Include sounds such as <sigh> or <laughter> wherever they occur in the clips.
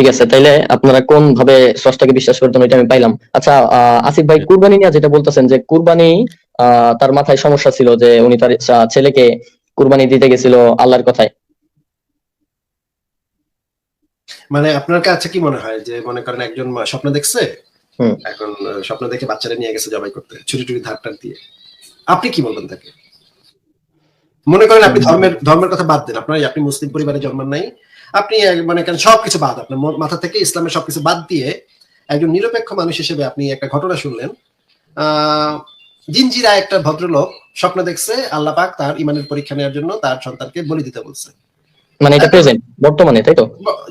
ঠিক আছে তাইলে আপনারা কোন ভাবে স্রষ্টাকে বিশ্বাস করতেন ওইটা আমি পাইলাম। আচ্ছা আসিফ ভাই কুরবানি নিয়ে যেটা বলতেছেন যে কুরবানি তার মাথায় সমস্যা ছিল যে উনি তার ছেলেকে কুরবানি দিতে গেছিল আল্লাহর কথায়। মানে আপনার কাছে কি মনে হয় যে মনে করেন একজন স্বপ্ন দেখছে? হুম। এখন স্বপ্ন দেখে বাচ্চারা নিয়ে গেছে জবাই করতে ছুটি টুটি ধার টার দিয়ে। আপনি কি বলবেন তাকে? মনে করেন আপনি ধর্মের ধর্মের কথা বাদ দেন। আপনার আপনি মুসলিম পরিবারে জন্মান নাই আপনি মনে সবকিছু বাদ আপনার মাথা থেকে ইসলামের সবকিছু বাদ দিয়ে একজন নিরপেক্ষ মানুষ হিসেবে আপনি একটা ঘটনা শুনলেন। জিনজিরা একটা ভদ্রলোক স্বপ্ন দেখছে আল্লাহ পাক তার ইমানের পরীক্ষা নেওয়ার জন্য তার সন্তানকে বলি দিতে বলছে। মানে এটা প্রেজেন্ট বর্তমানে তাই তো?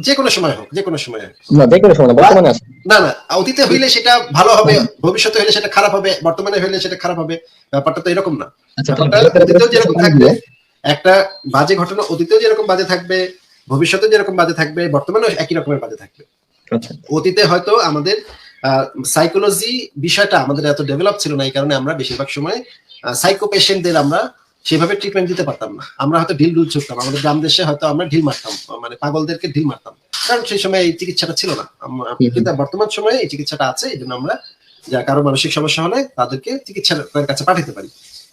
যে কোনো সময় হোক যে কোনো সময় না যে কোনো সময় না, বর্তমানে আছে। না না অতীতে হইলে সেটা ভালো হবে ভবিষ্যতে হইলে সেটা খারাপ হবে বর্তমানে হইলে সেটা খারাপ হবে ব্যাপারটা তো এরকম না। আচ্ছা অতীতেও যেরকম থাকবে একটা বাজে ঘটনা অতীতেও যেরকম বাজে থাকবে ভবিষ্যতে যেরকম বাজে থাকবে বর্তমানেও একই রকমের বাজে থাকবে। আচ্ছা। অতীতে হয়তো আমাদের সাইকোলজি বিষয়টা আমাদের এত ডেভেলপ ছিল না এই কারণে আমরা বেশিরভাগ সময় সাইকো পেশেন্টদের আমরা সেভাবে ট্রিটমেন্ট দিতে পারতাম না। আমরা হয়তো ঢিল ডুল ছুটতাম আমাদের গ্রাম দেশে হয়তো আমরা ঢিল মারতাম মানে পাগলদেরকে ঢিল মারতাম। কারণ সেই সময় এই চিকিৎসাটা ছিল না। কিন্তু বর্তমান সময়ে এই চিকিৎসাটা আছে এই জন্য আমরা যা কারও মানসিক সমস্যা হলে তাদেরকে চিকিৎসার কাছে পাঠাতে পারি।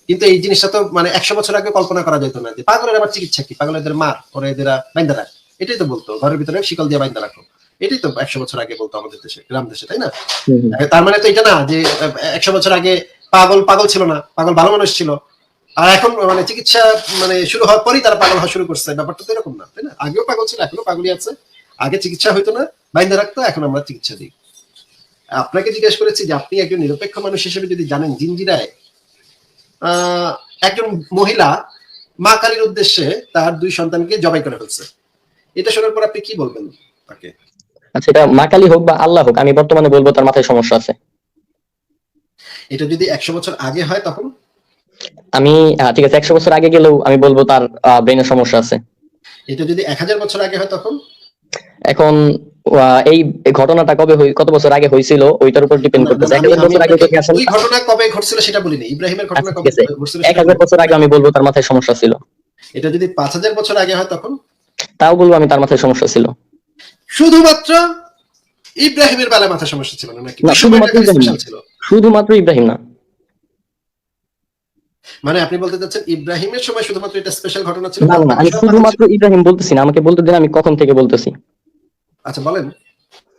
কিন্তু এই জিনিসটা তো মানে একশো বছর আগে কল্পনা করা যেত না যে পাগলের আবার চিকিৎসা কি? পাগলের মার ওরা এদের বাইন্দা রাখ। এটাই তো বলতো ঘরের ভিতরে শিকল দিয়ে বাইন্দা রাখো। এটাই তো একশো বছর আগে বলতো আমাদের দেশে গ্রাম দেশে তাই না। তার মানে তো এটা না যে একশো বছর আগে পাগল পাগল ছিল না পাগল ভালো মানুষ ছিল। আর এখন মানে চিকিৎসা মানে শুরু হওয়ার পরই তারা পাগল হওয়া শুরু করছে ব্যাপারটা তো এরকম না তাই না? আগেও পাগল ছিল এখনও পাগলই আছে। আগে চিকিৎসা হইতো না বাইন্দা রাখতো এখন আমরা চিকিৎসা দিই। আপনাকে জিজ্ঞেস করেছি যে আপনি একজন নিরপেক্ষ মানুষ হিসেবে যদি জানেন জিঞ্জিরায় আহ, একজন মহিলা মা কালীর উদ্দেশ্যে তার দুই সন্তানকে জবাই করে ফেলছে। এটা শোনার পর আপনি কি বলবেন তাকে? আচ্ছা এটা মা কালী হোক বা আল্লাহ হোক আমি বর্তমানে বলব তার মাথায় সমস্যা আছে। এটা যদি একশো বছর আগে হয় তখন? আমি ঠিক আছে একশো বছর আগে গেলেও আমি বলব তার ব্রেনের সমস্যা আছে। এটা যদি এক হাজার বছর আগে হয় তখন? এখন এই ঘটনাটা কবে কত বছর আগে হয়েছিল ওইটার উপর ডিপেন্ড করতেছে। এক হাজার বছর আগে ঘটনা কবে ঘটছিল সেটা বলিনি ইব্রাহিমের ঘটনা আচ্ছা, কবে ঘটছিল এক হাজার বছর আগে আমি বলব তার মাথায় সমস্যা ছিল। এটা যদি পাঁচ হাজার বছর আগে হয় তখন? তাও বলব আমি তার মাথায় সমস্যা ছিল। শুধুমাত্র ইব্রাহিমের বেলায় মাথা সমস্যা ছিল না নাকি? শুধুমাত্র ইব্রাহিম। ছিল। শুধুমাত্র ইব্রাহিম না। মানে আপনি বলতে চাচ্ছেন ইব্রাহিমের সময় শুধুমাত্র এটা স্পেশাল ঘটনা ছিল? না না, না আমি শুধুমাত্র ইব্রাহিম বলতেছি না আমাকে বলতে দিন আমি কখন থেকে বলতেছি। আচ্ছা বলেন।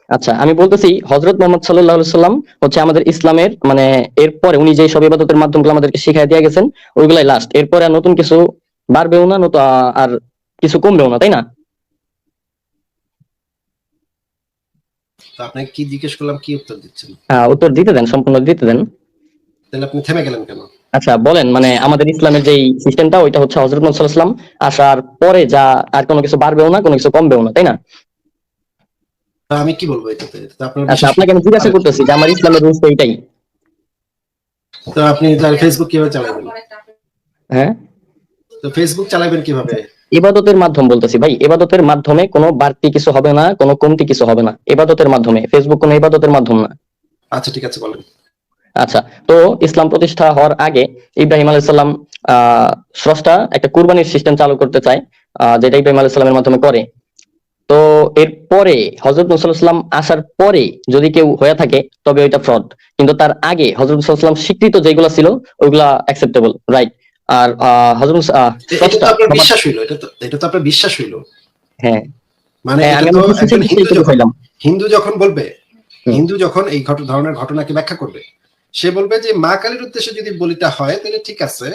আচ্ছা আমি বলতেছি হজরত মোহাম্মদ সাল্লাহ সাল্লাম হচ্ছে আমাদের ইসলামের মানে এরপরে উনি যে সব ইবাদতের মাধ্যমগুলো আমাদেরকে শিখাই দিয়ে গেছেন ওইগুলাই লাস্ট এরপরে আর নতুন কিছু বাড়বেও না নতুন আর কিছু কমবেও না তাই না? তো আপনাকে কি জিজ্ঞেস করলাম কি উত্তর দিচ্ছেন? হ্যাঁ উত্তর দিতে দেন সম্পূর্ণ দিতে দেন। তাহলে আপনি থেমে গেলেন কেন? আচ্ছা বলেন মানে আমাদের ইসলামের যেই সিস্টেমটা ওইটা হচ্ছে হজরত মোহাম্মদ আসার পরে যা আর কোনো কিছু বাড়বেও না কোনো কিছু কমবেও না তাই না? আমি কি বলব এটাতে? আচ্ছা আপনাকে আমি জিজ্ঞাসা করতেছি যে আমার ইসলামের রুলস তো এইটাই তো আপনি তার ফেসবুক কীভাবে চালাবেন? হ্যাঁ? তো ফেসবুক চালাবেন কীভাবে? ইবাদতের মাধ্যম বলতেছি ভাই ইবাদতের মাধ্যমে কোনো বাড়তি কিছু হবে না কোনো কমতি কিছু হবে না। ইবাদতের মাধ্যমে ফেসবুক কোনো ইবাদতের মাধ্যম না। আচ্ছা ঠিক আছে বলেন। আচ্ছা তো ইসলাম প্রতিষ্ঠা হওয়ার আগে ইব্রাহিম আলাইসাল্লাম আহ স্রষ্টা একটা কুরবানির সিস্টেম চালু করতে চায় যেটা ইব্রাহিম আলাইসাল্লামের মাধ্যমে করে। তো এরপরে হজরত মুসাল্লাম আসার পরে যদি কেউ হয়ে থাকে তবে ওইটা ফ্রড কিন্তু তার আগে হজরত মুসাল্লাম স্বীকৃত যেগুলা ছিল ওইগুলা অ্যাকসেপ্টেবল রাইট আর হজরত বিশ্বাস হইল এটা তো আপনার বিশ্বাস হইল। হ্যাঁ। মানে হ্যাঁ, হিন্দু যখন বলবে হিন্দু যখন এই ধরনের ঘটনাকে ব্যাখ্যা করবে সে বলবে যে মা কালীর উদ্দেশ্যে যদি বলিটা হয় তাহলে ঠিক আছে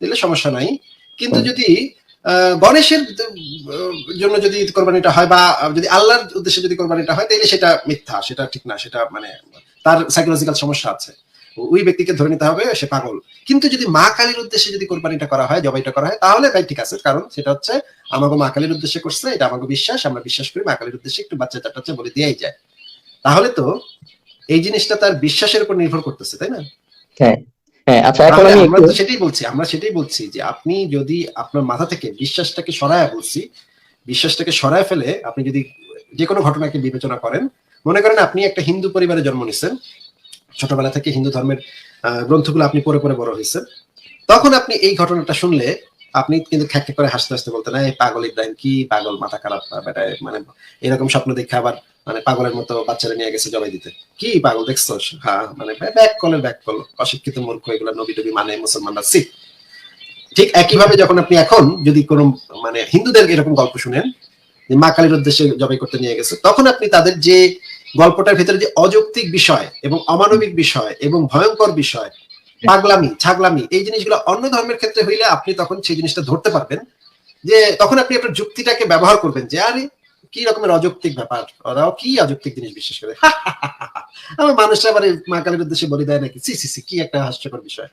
তাহলে সমস্যা নাই। কিন্তু যদি গণেশের জন্য যদি কোরবানিটা হয় বা যদি আল্লাহর উদ্দেশ্যে যদি কোরবানিটা হয় তাহলে সেটা মিথ্যা, সেটা ঠিক না, সেটা মানে তার সাইকোলজিক্যাল সমস্যা আছে। ওই ব্যক্তিকে ধরে নিতে হবে, সে পাগল। কিন্তু যদি মা কালীর উদ্দেশ্যে যদি কোরবানিটা করা হয়, জবাইটা করা হয়, তাহলে তাই ঠিক আছে, কারণ সেটা হচ্ছে আমাকে মা কালীর উদ্দেশ্যে করছে, এটা আমাকে বিশ্বাস, আমরা বিশ্বাস করি মা কালীর উদ্দেশ্যে একটু বাচ্চা চাটাচ্ছে বলে দিয়েই যায়। তাহলে তো এই জিনিসটা তার বিশ্বাসের উপর নির্ভর করতেছে, তাই না? হ্যাঁ। হ্যাঁ আচ্ছা এখন আমি আমরা সেটাই বলছি আমরা সেটাই বলছি যে আপনি যদি আপনার মাথা থেকে বিশ্বাসটাকে সরায় বলছি বিশ্বাসটাকে সরায় ফেলে আপনি যদি যে কোনো ঘটনাকে বিবেচনা করেন মনে করেন আপনি একটা হিন্দু পরিবারে জন্ম নিচ্ছেন ছোটবেলা থেকে হিন্দু ধর্মের গ্রন্থগুলো আপনি পড়ে পড়ে বড় হয়েছেন তখন আপনি এই ঘটনাটা শুনলে আপনি কিন্তু খ্যাক করে হাসতে হাসতে বলতেন এই পাগল ইব্রাহিম কি পাগল মাথা খারাপ মানে এরকম স্বপ্ন দেখে আবার মানে পাগলের মতো বাচ্চারা নিয়ে গেছে জবাই দিতে। কি পাগল দেখছ? হ্যাঁ মানে ব্যাক কলের ব্যাক কল অশিক্ষিত মূর্খ, এগুলো নবী টবি মানে মুসলমানরা সি ঠিক একইভাবে যখন আপনি এখন যদি কোনো মানে হিন্দুদের এরকম গল্প শুনেন, যে মা কালীর উদ্দেশ্যে জবাই করতে নিয়ে গেছে, তখন আপনি তাদের যে গল্পটার ভিতরে যে অযৌক্তিক বিষয় এবং অমানবিক বিষয় এবং ভয়ঙ্কর বিষয়, পাগলামি, ছাগলামি, এই জিনিসগুলো অন্য ধর্মের ক্ষেত্রে হইলে আপনি তখন সেই জিনিসটা ধরতে পারবেন। যে তখন আপনি আপনার যুক্তিটাকে ব্যবহার করবেন যে, আরে কি রকমের অযৌক্তিক ব্যাপার? ওরাও কি অযৌক্তিক জিনিস বিশ্বাস করে? <laughs> আমার মানুষরা আবার মা কালীর উদ্দেশ্যে বলে দেয় নাকি? সি সি সি কি একটা হাস্যকর বিষয়।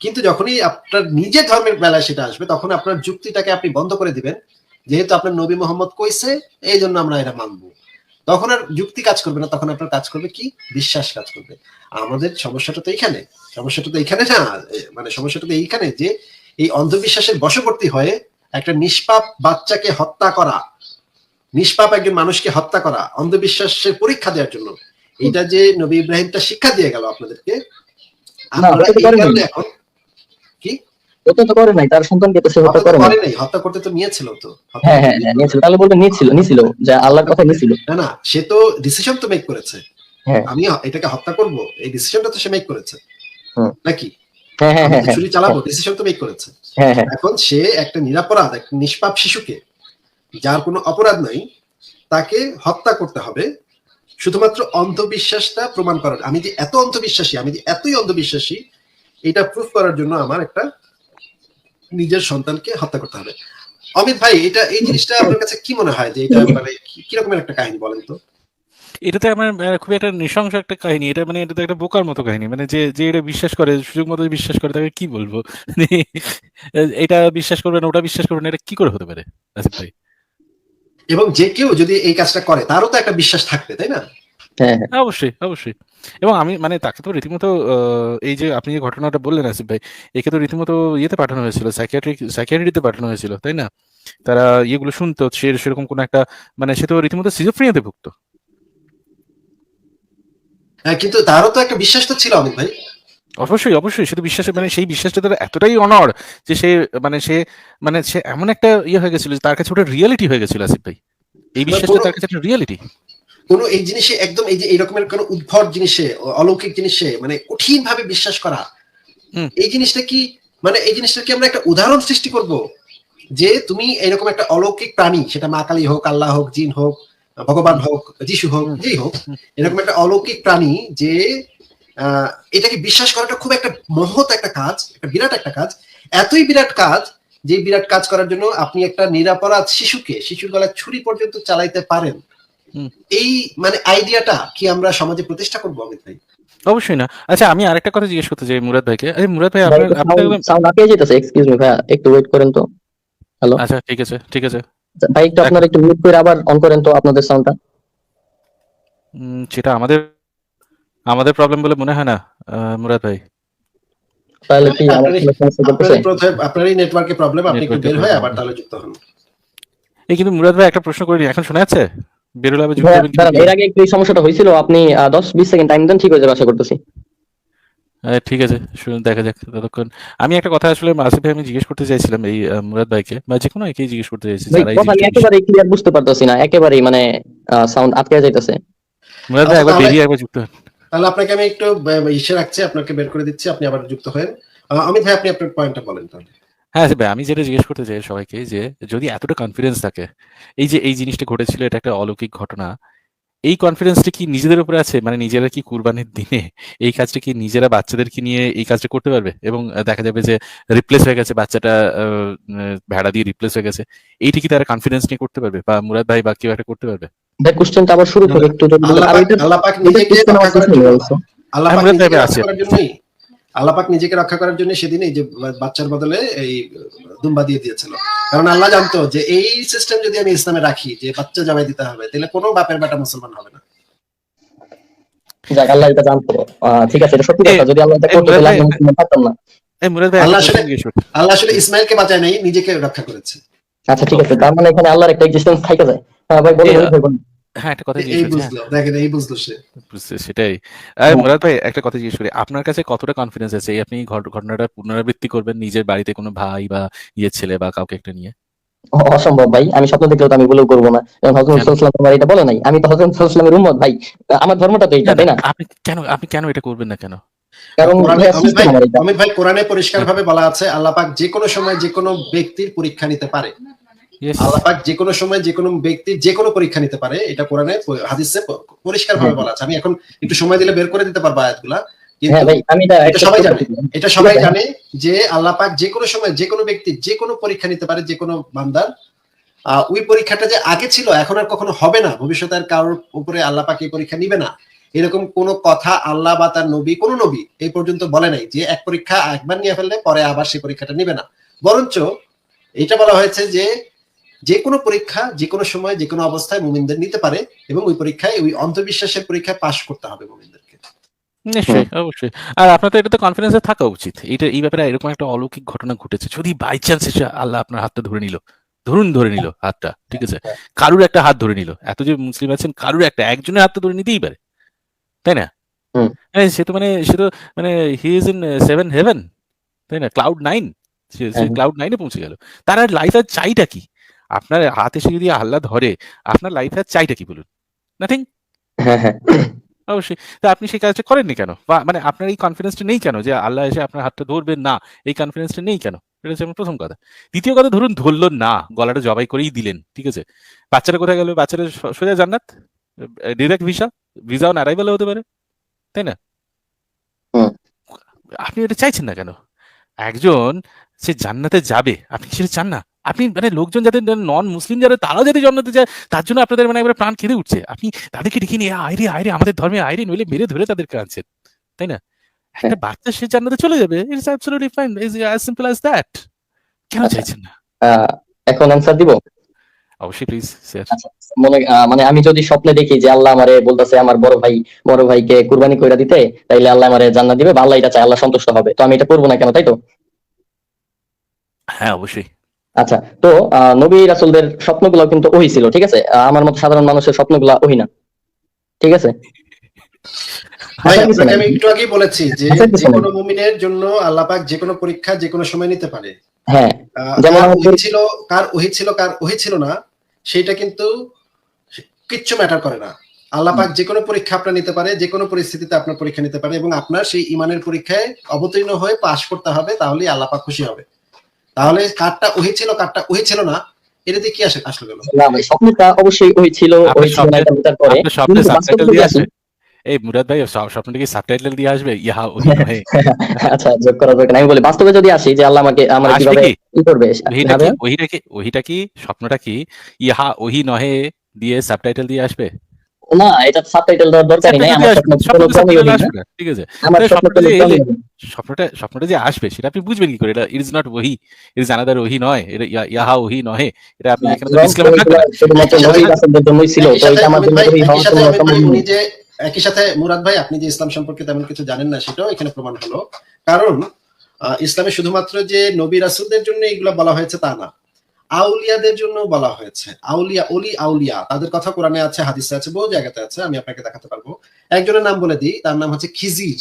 কিন্তু যখনই আপনার নিজের ধর্মের বেলায় সেটা আসবে, তখন আপনার যুক্তিটাকে আপনি বন্ধ করে দিবেন। যেহেতু আপনার নবী মোহাম্মদ কইছে, এই জন্য আমরা এটা মানবো। তখন আর যুক্তি কাজ করবে না, তখন আপনার কাজ করবে কি? বিশ্বাস কাজ করবে। আমাদের সমস্যাটা তো এইখানে সমস্যাটা তো এইখানে না মানে সমস্যাটা তো এইখানে যে এই অন্ধবিশ্বাসের বশবর্তী হয়ে একটা নিষ্পাপ বাচ্চাকে হত্যা করা নিষ্পাপ একজন মানুষকে হত্যা করা অন্ধবিশ্বাসের পরীক্ষা দেওয়ার জন্য। এটা যে নবী ইব্রাহিমটা শিক্ষা দিয়ে গেল আপনাদেরকে আপনারা হত্যা তো এই করেনি। কারণে এখন হত্যা তো করে নাই তার সন্তানকে তো সে হত্যা হত্যা করে নাই। হত্যা করতে তো নিয়েছিল তো। হ্যাঁ হ্যাঁ হ্যাঁ নিয়েছিল। তাহলে বলতে নিয়েছিল নিয়েছিল যে আল্লাহর কথা নিয়েছিল। না না সে তো ডিসিশন তো মেক করেছে। হ্যাঁ। আমি এটাকে হত্যা করব এই ডিসিশনটা তো সে মেক করেছে। নাকি? হ্যাঁ হ্যাঁ ছুরি চালাবো ডিসিশন তো মেক করেছে। এখন সে একটা নিরাপরাধ একটা নিষ্পাপ শিশুকে যার কোনো অপরাধ নাই তাকে হত্যা করতে হবে। শুধুমাত্র অন্ধবিশ্বাসটা প্রমাণ করার আমি যে এত অন্ধবিশ্বাসী আমি যে এতই অন্ধবিশ্বাসী এটা প্রুফ করার জন্য আমার একটা নিজের সন্তানকে হত্যা করতে হবে। অমিত ভাই এটা এই জিনিসটা আপনার কাছে কি মনে হয় যে এটা মানে কি- কি একটা কাহিনী বলেন তো? এটাতে আমার খুবই একটা নৃশংস একটা কাহিনী। এটা মানে এটা তো একটা বোকার মতো কাহিনী। মানে যে যে এটা বিশ্বাস করে সুযোগ মতো বিশ্বাস করে তাকে কি বলব? মানে, এটা বিশ্বাস করবে না ওটা বিশ্বাস করবে না এটা কি করে হতে পারে? আসিফ ভাই? এবং যে কেউ যদি এই কাজটা করে তারও তো একটা বিশ্বাস থাকবে তাই না? হ্যাঁ হ্যাঁ। অবশ্যই অবশ্যই। এবং আমি মানে তাকে তো রীতিমতো আহ, এই যে আপনি যে ঘটনাটা বললেন আসিফ ভাই একে তো রীতিমতো ইয়েতে পাঠানো হয়েছিল সাইকিয়াট্রিক সাইকিয়াট্রিতে পাঠানো হয়েছিল তাই না? তারা ইয়েগুলো শুনতো সে সেরকম কোন একটা মানে সে তো রীতিমতো সিজোফ্রিয়াতে ভুগতো। হ্যাঁ, কিন্তু তারও তো একটা বিশ্বাস তো ছিল অমিত ভাই। অবশ্যই অবশ্যই। সে তো বিশ্বাসে মানে সেই বিশ্বাসটা তার এতটাই অনর যে সে মানে সে মানে সে এমন একটা ইয়ে হয়ে গেছিল তার কাছে ওটা রিয়েলিটি হয়ে গেছিল আসিফ ভাই। এই বিশ্বাসটা তার কাছে একটা রিয়েলিটি কোনো এই জিনিসে একদম এই যে কোনো উদ্ভট জিনিসে অলৌকিক জিনিসে মানে কঠিন ভাবে বিশ্বাস করা এই জিনিসটা কি মানে এই জিনিসটা কি আমরা একটা উদাহরণ সৃষ্টি করব? যে তুমি এরকম একটা অলৌকিক প্রাণী সেটা মা কালী হোক আল্লাহ হোক জিন হোক ভগবান হোক যিশু হোক যেই হোক এরকম একটা অলৌকিক প্রাণী যে এটাকে বিশ্বাস করাটা খুব একটা মহৎ একটা কাজ একটা বিরাট একটা কাজ। এতই বিরাট কাজ যে বিরাট কাজ করার জন্য আপনি একটা নিরাপরাধ শিশুকে শিশুর গলায় ছুরি পর্যন্ত চালাইতে পারেন। এই মানে আইডিয়াটা কি আমরা সমাজে প্রতিষ্ঠা করব অমিত ভাই? অবশ্যই না। আচ্ছা আমি আরেকটা কথা জিজ্ঞেস করতে চাই মুরাদ ভাইকে। আরে মুরাদ ভাই আপনার একদম- সাউন্ড আপে যেতেছে এক্সকিউজ মি ভাইয়া একটু ওয়েট করেন তো। হ্যালো আচ্ছা ঠিক আছে ঠিক আছে। ভাই একটু আপনারা একটু মিউট করে আবার অন করেন তো আপনাদের সাউন্ডটা সেটা আমাদের আমাদের প্রবলেম বলে মনে হয় না মুরাদ ভাই? তাহলে কি আপনারই- নেটওয়ার্কের প্রবলেম আপনি একটু বের হয়ে আবার তাহলে যুক্ত হন। এই কিন্তু মুরাদ ভাই একটা প্রশ্ন করিনি এখন শোনা যাচ্ছে? বেরুল আবার যুক্ত হবেন কি? এর আগে একটু এই সমস্যাটা হয়েছিল আপনি আহ, দশ বিশ সেকেন্ড টাইম দেন ঠিক হয়ে যাবে আশা করতেছি। ঠিক আছে শুনুন দেখা যাক ততক্ষণ। আমি একটা কথা আসলে আসিফ ভাই আমি জিজ্ঞেস করতে চাইছিলাম এই মুরাদ ভাইকে বা যে কোনো একেই জিজ্ঞেস করতে চাইছি যারা এই একেবারে ক্লিয়ার বুঝতে পারতেছি না একেবারেই মানে সাউন্ড আটকে যাইতেছে। মুরাদ ভাই আচ্ছা, একবার বেরিয়ে একবার যুক্ত হন। তাহলে আপনাকে আমি একটু ইসে রাখছি আপনাকে বের করে দিচ্ছি আপনি আবার যুক্ত আহ, অমিত ভাই আপনি আপনার পয়েন্টটা বলেন তাহলে। হ্যাঁ ভাই আমি যেটা জিজ্ঞেস করতে চাই সবাইকে যে যদি এতটা কনফিডেন্স থাকে এই যে এই জিনিসটা ঘটেছিল এটা একটা অলৌকিক ঘটনা এই কনফিডেন্সটা কি নিজেদের উপরে আছে? মানে নিজেরা কি কুরবানির দিনে এই কাজটা কি নিজেরা বাচ্চাদেরকে নিয়ে এই কাজটা করতে পারবে? এবং দেখা যাবে যে রিপ্লেস হয়ে গেছে বাচ্চাটা ভেড়া দিয়ে রিপ্লেস হয়ে গেছে। এইটা কি তারা কনফিডেন্স নিয়ে করতে পারবে? বা মুরাদ ভাই বা কেউ একটা করতে পারবে? ভাই কোশ্চেনটা আবার শুরু করে একটু যদি আল্লাহ পাক- নিজেকে রক্ষা করার জন্য আল্লাহ পাক নিজেকে রক্ষা করার জন্যই আল্লাহ পাক নিজেকে রক্ষা করার জন্য সেদিন এই যে বাচ্চার বদলে এই দুম্বা দিয়ে দিয়েছিল। কারণ আল্লাহ জানতো যে এই সিস্টেম যদি আমি ইসলামে রাখি যে বাচ্চা জবাই দিতে হবে তাহলে কোনো বাপের বেটা মুসলমান হবে না। যাক আল্লাহ এটা জানতো। ঠিক আছে এটা সত্যি কথা। যদি আল্লাহ এটা করতো তাহলে আমি মুসলমান না। আল্লাহ আসলে ইসমাইলকে বাঁচায় নাই নিজেকে রক্ষা করেছে। আচ্ছা ঠিক আছে। তার মানে এখানে আল্লাহর একটা এক্সিস্টেন্স থাকে যায়। হ্যাঁ ভাই বলুন বলুন হ্যাঁ একটা কথা জিজ্ঞেস করছি হ্যাঁ। বুঝলো দেখেন এই বুঝলো সে। সেটাই। মুরাদ ভাই একটা কথা জিজ্ঞেস করি আপনার কাছে কতটা কনফিডেন্স আছে? আপনি ঘটনাটা পুনরাবৃত্তি করবেন নিজের বাড়িতে কোনো ভাই বা ইয়ে ছেলে বা কাউকে একটা নিয়ে? অসম্ভব ভাই। আমি স্বপ্ন দেখলেও তো আমি ভুলেও করব না। কারণ হজরত সাল্লাল্লাহু আমার এটা বলে নাই। আমি তো হজরত সাল্লামের উম্মত ভাই। আমার ধর্মটা তো এইটা তাই না? আপনি কেন আপনি কেন এটা করবেন না কেন? কারণ ভাই, অমিত কোরআনে পরিষ্কার ভাবে বলা আছে আল্লাহ পাক যে কোনো সময় যে কোনো ব্যক্তির পরীক্ষা নিতে পারে। Yes. আল্লাহ পাক যে কোনো সময় যে কোনো ব্যক্তির যে কোনো পরীক্ষা নিতে পারে এটা কোরআনে হাদিসে পরিষ্কার ভাবে বলা আছে। আমি এখন একটু সময় দিলে বের করে দিতে পারব আয়াতগুলা। কিন্তু হ্যাঁ এটা সবাই জানে। accept এটা সবাই জানে যে আল্লাহ পাক যে কোনো সময় যে কোনো ব্যক্তি যে কোনো পরীক্ষা নিতে পারে যে কোনো বান্দার। আহ, ওই পরীক্ষাটা যে আগে ছিল এখন আর কখনো হবে না। ভবিষ্যতে আর কারোর উপরে আল্লাহ পাক এই পরীক্ষা নিবে না। এরকম কোনো কথা আল্লাহ বা তার নবী কোনো নবী এই পর্যন্ত বলে নাই যে এক পরীক্ষা একবার নিয়ে ফেললে পরে আবার সেই পরীক্ষাটা নিবে না। বরঞ্চ এটা বলা হয়েছে যে যে কোনো পরীক্ষা যে কোনো সময় যে কোনো অবস্থায় মুমিনদের নিতে পারে এবং ওই পরীক্ষায় ওই অন্ধবিশ্বাসের পরীক্ষায় পাশ করতে হবে মুমিনদেরকে। নিশ্চয়ই অবশ্যই। আর আপনার তো এটাতে কনফিডেন্সে থাকা উচিত। এটা এই ব্যাপারে এরকম একটা অলৌকিক ঘটনা ঘটেছে। যদি বাই চান্স এসে আল্লাহ আপনার হাতটা ধরে নিল ধরুন ধরে নিল হাতটা ঠিক আছে? কারুর একটা হাত ধরে নিল। এত যে মুসলিম আছেন কারুর একটা একজনের হাতটা ধরে নিতেই পারে। তাই না? হ্যাঁ, সে তো মানে সে তো মানে he is in seven heaven তাই না? ক্লাউড নাইন সে হ্যাঁ। ক্লাউড নাইনে পৌঁছে গেল। তার আর লাইফ আর চাইটা কি? আপনার হাতে সে যদি আল্লাহ ধরে আপনার লাইফ আর চাইটা কি বলুন? নাথিং হ্যাঁ হ্যাঁ। অবশ্যই। তা আপনি সেই কাজটা করেননি কেন? বা মানে আপনার এই কনফিডেন্সটা নেই কেন যে আল্লাহ এসে আপনার হাতটা ধরবেন? না এই কনফিডেন্সটা নেই কেন? এটা হচ্ছে আমার প্রথম কথা। দ্বিতীয় কথা ধরুন ধরলো না গলাটা জবাই করেই দিলেন ঠিক আছে? বাচ্চারা কোথায় গেল? বাচ্চারা সোজা জান্নাত? Direct visa visa on arrival হতে পারে তাই না? আপনি এটা চাইছেন না কেন? একজন সে জান্নাতে যাবে আপনি কি সেটা চান না? আপনি মানে লোকজন যাদের নন মুসলিম যারা তারাও যাতে জান্নাতে যায় তার জন্য আপনাদের মানে একবার প্রাণ খেতে উঠছে। আপনি তাদেরকে ডেকে নিয়ে আয়রে আয়রে আমাদের ধর্মে আয়রে নইলে মেরে ধরে তাদেরকে আনছেন। তাই না? একটা বাচ্চা সে জান্নাতে চলে যাবে it's absolutely fine is as simple as that কেন আচ্ছা। চাইছেন না? এখন অ্যান্সার দিব? অবশ্যই প্লিজ স্যার মনে মানে আমি যদি স্বপ্নে দেখি যে আল্লাহ আমারে বলতেছে আমার বড় ভাই বড় ভাইকে কুরবানি কইরা দিতে তাইলে আল্লাহ আমারে জান্নাত দিবে বা আল্লাহ এটা চাই আল্লাহ সন্তুষ্ট হবে। তো আমি এটা করব না কেন তাই তো? হ্যাঁ অবশ্যই। আচ্ছা তো নবী রাসূলদের স্বপ্নগুলো কিন্তু ওহি ছিল ঠিক আছে? আমার মতো সাধারণ মানুষের স্বপ্নগুলো ওহি না। ঠিক আছে? ভাই আচ্ছা। আমি একটু আগেই বলেছি যে আচ্ছা, যে কোনো মুমিনের জন্য আল্লাহ পাক যে কোনো পরীক্ষা যে কোনো সময় নিতে পারে। হ্যাঁ যেমন ছিল কার ওহি ছিল কার ওহি ছিল না সেটা কিন্তু কিচ্ছু ম্যাটার করে না। আল্লাহ পাক যে কোনো পরীক্ষা আপনার নিতে পারে যে কোনো পরিস্থিতিতে আপনার পরীক্ষা নিতে পারে এবং আপনার সেই ইমানের পরীক্ষায় অবতীর্ণ হয়ে পাশ করতে হবে তাহলে আল্লাহ পাক খুশি হবে। তাহলে কারটা ওহি ছিল কারটা ওহি ছিল না এটাতে দিয়ে কি আসে আসলে গেল? না ভাই স্বপ্নটা অবশ্যই ওহি ছিল ওহি ছিল না স্বপ্নে- বিচার করে আপনার স্বপ্নে সাবটাইটেল দিয়ে আসি- এই মুরাদ ভাই স্বপ্নটা কি সাবটাইটেল দিয়ে আসবে? ইহা <laughs> আচ্ছা যোগ করা নাই। আমি বলি বাস্তবে যদি আসি যে আল্লাহ আমাকে আমার কীভাবে কি? করবে ওহিটা কি? ওহিটা কি? স্বপ্নটা কি? ইহা ওহি নহে দিয়ে সাবটাইটেল দিয়ে আসবে? না এটা সাবটাইটেল দেওয়ার দরকারই নাই। আমার স্বপ্ন না। না, ঠিক আছে? আমার স্বপ্নটা না। স্বপ্নটা স্বপ্নটা যে আসবে সেটা আপনি বুঝবেন কি করে? এটা ইট ইজ নট ওহি। ইট ইজ আনাদার ওহি নয়। এটা ইয়া- ইহা ওহি নহে। এটা আপনি এখানে disclaimer রাখবেন। শুধুমাত্র নবী রাসূলদের জন্যই ছিল। তো এটা আমার অমিত জন্য ভাই, ওহি হওয়া একই সাথে মুরাদ ভাই আপনি যে ইসলাম সম্পর্কে তেমন কিছু জানেন না সেটাও এখানে প্রমাণ হলো। কারণ ইসলামে শুধুমাত্র যে নবী রাসুলদের জন্য এগুলো বলা হয়েছে তা না আউলিয়াদের জন্য বলা হয়েছে। আউলিয়া অলি আউলিয়া তাদের কথা কোরআনে আছে হাদিসে আছে বহু জায়গাতে আছে আমি আপনাকে দেখাতে পারব। একজনের নাম বলে দিই তার নাম হচ্ছে খিজির।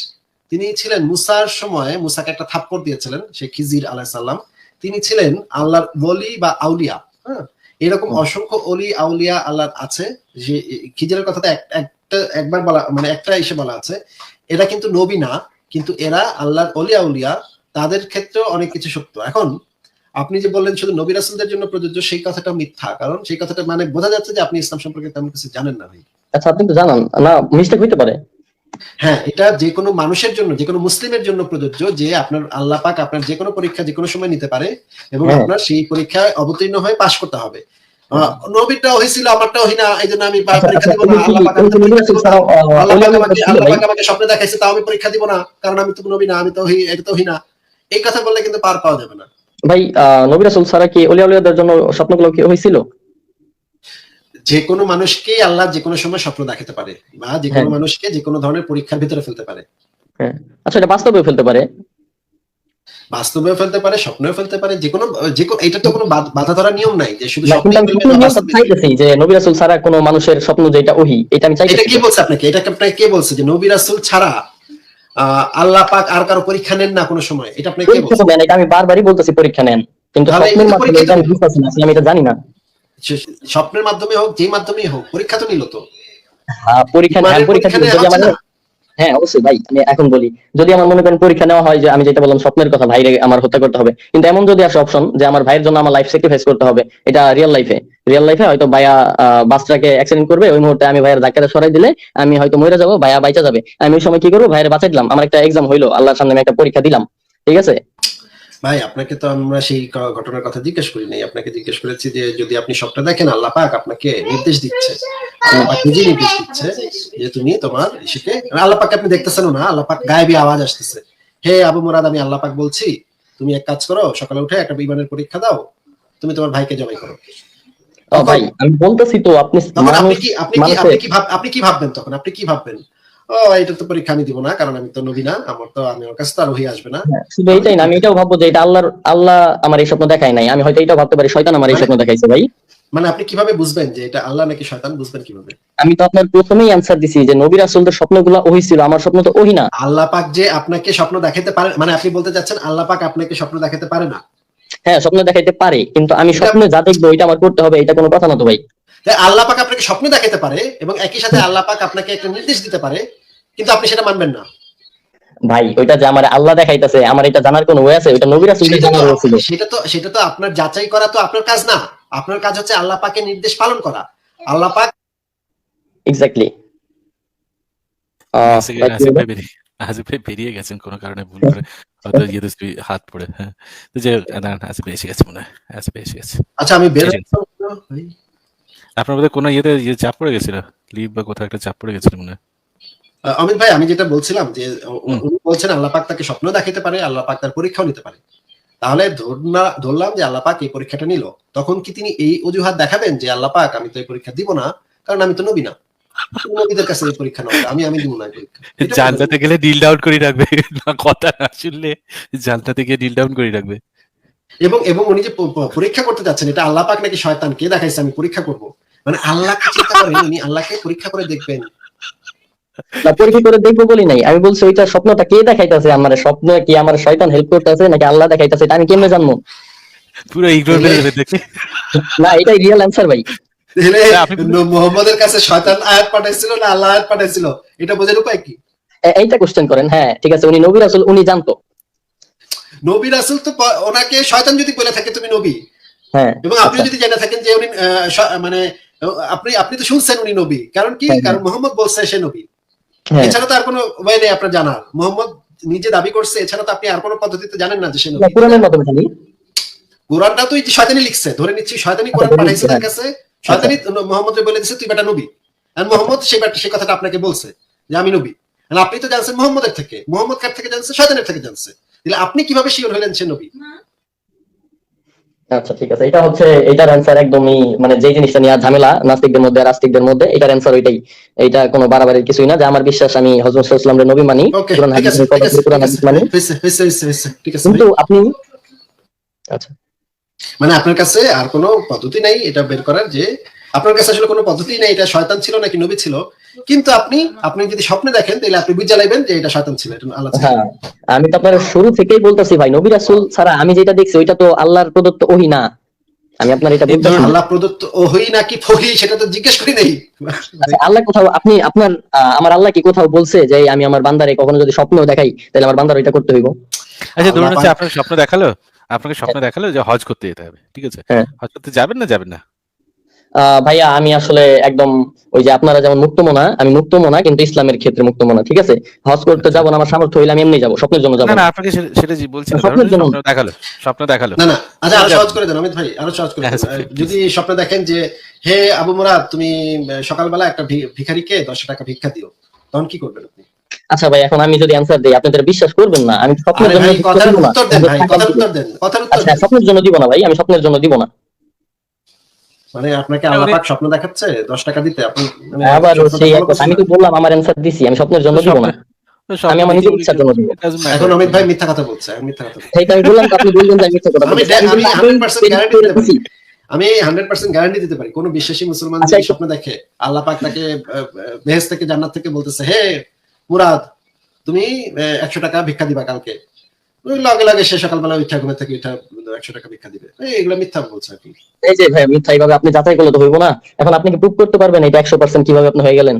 তিনি ছিলেন মুসার সময় মুসাকে একটা থাপ্পড় দিয়েছিলেন সেই খিজির আলাইসাল্লাম তিনি ছিলেন আল্লাহর ওলি বা আউলিয়া হ্যাঁ? এরকম অসংখ্য অলি আউলিয়া আল্লাহর আছে যে খিজিরের কথাটা এক- একবার বলা মানে একটা এসে বলা আছে এরা কিন্তু নবী না কিন্তু এরা আল্লাহর অলি আউলিয়া তাদের ক্ষেত্রেও অনেক কিছু সত্য। এখন আপনি যে বললেন শুধু নবী রাসূলদের জন্য প্রযোজ্য সেই কথাটা মিথ্যা কারণ সেই কথাটা মানে বোঝা যাচ্ছে যে আপনি ইসলাম সম্পর্কে তেমন কিছু জানেন না ভাই। আচ্ছা আপনি তো জানান। না মিস্টেক হইতে পারে। হ্যাঁ এটা যে কোনো মানুষের জন্য যে কোনো মুসলিমের জন্য প্রযোজ্য যে আপনার আল্লাহ পাক আপনার যে কোনো পরীক্ষা যে কোনো সময় নিতে পারে এবং হ্যাঁ। আপনার সেই পরীক্ষায় অবতীর্ণ হয়ে পাশ করতে হবে। আহ, নবীরটা হয়েছিল হই না এই জন্য আমি আচ্ছা, পরীক্ষা আচ্ছা, দিব না আল্লাহ পাক আমাকে আল্লাহ স্বপ্নে দেখাইছে তাও আমি পরীক্ষা দিব না কারণ আমি তো নবী না আমি তো হি- এটা তো হি না। এই কথা বললে কিন্তু পার পাওয়া যাবে না। ভাই নবী রাসূল ছাড়া কি জন্য স্বপ্নগুলো কি হয়েছিল? যে কোনো মানুষকে আল্লাহ যে কোনো সময় স্বপ্ন দেখাতে পারে বা যে কোনো হ্যাঁ। মানুষকে যে কোনো ধরনের পরীক্ষার ভিতরে ফেলতে পারে। আচ্ছা এটা বাস্তবেও ফেলতে পারে। বাস্তবেও ফেলতে পারে স্বপ্নেও ফেলতে পারে যে কোনো যে কোনো এটা তো কোনো বাধা ধরা নিয়ম নাই যে শুধু স্বপ্নে চাইতেছি যে নবী রাসূল ছাড়া কোনো মানুষের স্বপ্ন যেটা ওহি এটা আমি এটা চাইতেছি কে বলছে আপনাকে? এটা আপনাকে কে বলছে যে নবী রাসূল ছাড়া আল্লাহ পাক আর কারও পরীক্ষা নেন না কোনো সময়? এটা আপনাকে কে বলছে? এটা আমি বারবারই বলতেছি পরীক্ষা নেন। কিন্তু স্বপ্নের মাধ্যমে আমি না আমি এটা জানি না। স্বপ্নের মাধ্যমে হোক যে মাধ্যমেই হোক পরীক্ষা তো নিল তো। হ্যাঁ, পরীক্ষা পরীক্ষা হ্যাঁ অবশ্যই ভাই, আমি এখন বলি। যদি আমার মনে করেন পরীক্ষা নেওয়া হয় যে আমি যেটা বললাম স্বপ্নের কথা, ভাইরে আমার হত্যা করতে হবে। কিন্তু এমন যদি আসে অপশন যে আমার ভাইয়ের জন্য আমার লাইফ স্যাক্রিফাইস করতে হবে, এটা রিয়েল লাইফে রিয়েল লাইফে হয়তো ভাইয়া বাসটাকে অ্যাক্সিডেন্ট করবে, ওই মুহূর্তে আমি ভাইয়ের ধাক্কাটা সরাই দিলে আমি হয়তো মরে যাব, ভাইয়া বাইচা যাবে। আমি ওই সময় কি করব? ভাইয়ের বাঁচাই দিলাম। আমার একটা এক্সাম হইল, আল্লাহর সামনে আমি একটা পরীক্ষা দিলাম। ঠিক আছে? ভাই আপনাকে তো আমরা সেই ঘটনার কথা জিজ্ঞেস করি নাই। আপনাকে জিজ্ঞেস করেছি যে যদি আপনি স্বপ্ন দেখেন আল্লাহ পাক আপনাকে নির্দেশ দিচ্ছে। নিজে নির্দেশ দিচ্ছে যে তুমি তোমার ইসেকে আল্লাহ পাক আপনি দেখতেছেন না আল্লাহ পাক গায়েবী আওয়াজ আসতেছে। হে আবু মুরাদ আমি আল্লাহ পাক বলছি তুমি এক কাজ করো সকালে উঠে একটা বিমানের পরীক্ষা দাও তুমি তোমার ভাইকে জবাই করো। ভাই আমি বলতেছি তো আপনি আপনি কি ভাববেন তখন? আপনি কি ভাববেন? ও এটা তো পরীক্ষা আমি দিব না কারণ আমি তো নবী না আমার তো আমি আমার কাছে তো আর ওহি আসবে না। হ্যাঁ, শুধু এইটাই না আমি এটাও ভাববো যে এটা আল্লাহর আল্লাহ আমার এই স্বপ্ন দেখায় নাই। আমি হয়তো এটাও ভাবতে পারি শয়তান আমার এই মানে- স্বপ্ন দেখাইছে ভাই। মানে আপনি কীভাবে বুঝবেন যে এটা আল্লাহ নাকি শয়তান বুঝবেন কীভাবে? আমি তো আপনার প্রথমেই অ্যান্সার দিছি যে নবী রাসূলদের স্বপ্নগুলো ওহি ছিল আমার স্বপ্ন তো ওহি না। আল্লাহ পাক যে আপনাকে স্বপ্ন দেখাতে পারে মানে আপনি বলতে চাচ্ছেন আল্লাহ পাক আপনাকে স্বপ্ন দেখাতে পারে না? হ্যাঁ স্বপ্ন দেখাইতে পারে কিন্তু আমি স্বপ্নে যা দেখব এটা আমার করতে হবে এটা কোনো কথা না তো ভাই। আল্লাহ পাক আপনাকে স্বপ্ন দেখাতে পারে এবং একই সাথে আল্লাহ পাক আপনাকে একটা নির্দেশ দিতে পারে কিন্তু আপনি সেটা মানবেন না। ভাই ওইটা যে আমার আল্লাহ দেখাইতেছে আমার এটা জানার কোনো ওয়ে আছে? ওইটা নবী রাসূলদের সেটা তো জানার ওয়ে ছিল। সেটা তো সেটা তো আপনার যাচাই করা তো আপনার কাজ না। আপনার কাজ হচ্ছে আল্লাহ পাকের নির্দেশ পালন করা। আল্লাহ পাক এক্স্যাক্টলি আসিফ আসিফ ভাই বেরিয়ে আসিফ ভাই বেরিয়ে গেছেন কোনো কারণে ভুল করে। হয়তো ইয়েতে তুই হাত পড়ে হ্যাঁ। তো যে দাঁড়ান আসিফ এসে গেছে মনে হয় আসিফ এসে গেছে। আচ্ছা আমি বের আপনার মধ্যে কোনো ইয়েতে ইয়ে চাপ পড়ে গেছিল? লিভ বা কোথাও একটা চাপ পড়ে গেছিল মনে হয়। অমিত ভাই আমি যেটা বলছিলাম যে উনি বলছেন আল্লাহ পাক তাকে স্বপ্ন দেখাতে পারে আল্লাহ পাক তার পরীক্ষাও নিতে পারে। তাহলে ধরলাম যে আল্লাহ পাক এই পরীক্ষাটা নিল। তখন কি তিনি এই অজুহাত দেখাবেন যে আল্লাহ পাক আমি তো এই পরীক্ষা দিব না কারণ আমি তো নবী না। নবীদের কাছে এই পরীক্ষা নাও আমি আমি দিব না পরীক্ষা। <laughs> এটা গেলে ডিল ডাউন করে রাখবে। না কথা না শুনলে জানলাতে গিয়ে ডিল ডাউন করে রাখবে। এবং এবং উনি যে প- প- পরীক্ষা করতে যাচ্ছেন এটা আল্লাহ পাক নাকি শয়তান? কে দেখাইছে আমি পরীক্ষা করব? মানে আল্লাহকে চিন্তা করেন উনি আল্লাহকে পরীক্ষা করে দেখবেন। না পরীক্ষা করে দেখব বলি নাই। আমি বলছি ওইটা স্বপ্নটা কে দেখাইতেছে? আমার স্বপ্ন কি আমার শয়তান হেল্প করতেছে নাকি আল্লাহ দেখাইতেছে? এটা আমি কেমনে জানব? পুরো ইগনোর করে দেবে না এটাই রিয়েল অ্যান্সার ভাই। আপনি- মোহাম্মদের কাছে শয়তান আয়াত পাঠাইছিল না আল্লাহ আয়াত পাঠাইছিল? এটা বোঝার উপায় কি? এইটা কোশ্চেন করেন হ্যাঁ ঠিক আছে। উনি নবী রাসূল উনি জানতো। নবী রাসূল তো ওনাকে শয়তান যদি বলে থাকে তুমি নবী। হ্যাঁ। এবং আপনি যদি জেনে থাকেন যে উনি আহ, মানে আপনি আপনি তো শুনছেন উনি নবী। কারণ কি? হ্যাঁ, কারণ মোহাম্মদ বলছে সে নবী। হ্যাঁ এছাড়া তো আর কোনো ওয়ে নেই আপনার জানার। মোহাম্মদ নিজে দাবি করছে এছাড়া তো আপনি আর কোনো পদ্ধতিতে জানেন না যে সে নবী কোরআনের মাধ্যমে জানি। কোরআনটা তো শয়তানি লিখছে ধরে নিচ্ছি শয়তানি কোরআন পাঠাইছে তার হ্যাঁ। কাছে শয়তানি মোহাম্মদ বলে দিচ্ছে তুই বেটা নবী। আর মোহাম্মদ সেই বেটা সেই কথাটা আপনাকে বলছে যে আমি নবী। আর আপনি তো জানছেন মোহাম্মদের থেকে মোহাম্মদ কার থেকে জানছে? শয়তানের থেকে জানছে। তাহলে আপনি কীভাবে শিওর হলেন সে নবী? আচ্ছা ঠিক আছে। এটা হচ্ছে এটার অ্যান্সার একদমই মানে যে জিনিসটা নিয়ে ঝামেলা নাস্তিকদের মধ্যে মধ্যে এটার অ্যান্সার ওইটাই। এটা কোনো বাড়াবাড়ির কিছুই না যে আমার বিশ্বাস আমি হযরত সাল্লাল্লাহু নবী মানি কোরআন হাদিস মানি। কিন্তু আপনি আচ্ছা। মানে আপনার কাছে আর কোনো পদ্ধতি নাই এটা বের করার যে আপনার কাছে আসলে কোনো পদ্ধতি নেই এটা শয়তান ছিল নাকি নবী ছিল? কিন্তু আপনি আপনি যদি স্বপ্নে দেখেন তাহলে আপনি বুঝে লাইবেন যে এটা শয়তান ছিল এটা আল্লাহ হ্যাঁ আমি তো আপনার শুরু থেকেই বলতেছি ভাই নবী রাসূল ছাড়া আমি যেটা দেখছি ওইটা তো আল্লাহর প্রদত্ত ওহি না। আমি আপনার এটা বলতেছি আল্লাহ প্রদত্ত নাকি ফহি সেটা তো জিজ্ঞেস করি নাই। আচ্ছা, আল্লাহ কোথাও আপনি আপনার আমার আল্লাহ কি কোথাও বলছে যে আমি আমার বান্দারে কখনো যদি স্বপ্ন দেখাই তাহলে আমার বান্দার ওইটা করতে হইব? আচ্ছা ধরুন হচ্ছে আপনার স্বপ্ন দেখাল আপনাকে স্বপ্ন দেখাল যে হজ করতে যেতে হবে ঠিক আছে? হ্যাঁ। হজ করতে যাবেন না যাবেন না? ভাইয়া আমি আসলে একদম ওই যে আপনারা যেমন মুক্ত মনা আমি মুক্ত মনা কিন্তু ইসলামের ক্ষেত্রে মুক্ত মনা ঠিক আছে? হজ করতে যাব না আমার সামর্থ্য হইলে আমি এমনি যাব স্বপ্নের জন্য যাব। না না আপনাকে সেটা জি বলছি স্বপ্নের জন্য। স্বপ্ন দেখাল স্বপ্ন দেখাল। না না আচ্ছা আরও সহজ করে দেন অমিত ভাই আরও সহজ করে। হ্যাঁ. যদি স্বপ্নে দেখেন যে হে আবু মুরাদ তুমি সকালবেলা একটা ভি- ভিখারিকে দশ টাকা ভিক্ষা দিও তখন কি করবেন আপনি? আচ্ছা ভাই এখন আমি যদি অ্যান্সার দিই আপনাদের বিশ্বাস করবেন না? আমি স্বপ্নের জন্য ভাই কথার উত্তর দেন ভাই কথার <laughs> উত্তর দেন কথার উত্তর আচ্ছা স্বপ্নের জন্য দিব না ভাই আমি স্বপ্নের জন্য দিব না। মানে আপনাকে আল্লাহ পাক স্বপ্ন দেখাচ্ছে দশ টাকা দিতে আপনি মানে আবার সেই আমি তো বললাম আমার অ্যান্সার দিছি আমি স্বপ্নের জন্য দিব না আমি আমার নিজের ইচ্ছার জন্য দিব। It doesn't না? matter. এখন অমিত ভাই মিথ্যা কথা বলছে মিথ্যা কথা বলছে। আমি বললাম আপনি যে মিথ্যা কথা 100% দিতে পারি। গ্যারান্টি দিতে পারি কোন বিশ্বাসী মুসলমান আচ্ছা, যদি স্বপ্ন দেখে আল্লাহ পাক তাকে বেহেস থেকে জান্নাত থেকে বলতেছে হে মুরাদ তুমি একশো টাকা ভিক্ষা দিবা কালকে ওই লগে লগে সে সকালবেলা উঠা ঘুমে থেকে একশো টাকা ভিক্ষা দিবে। এগুলো মিথ্যা বলছে আর কি। এই যে ভাই মিথ্যা এইভাবে আপনি যাচাই করলে তো হইব না। এখন আপনি কি প্রুভ করতে পারবেন এটা একশো পার্সেন্ট কীভাবে আপনি হয়ে গেলেন?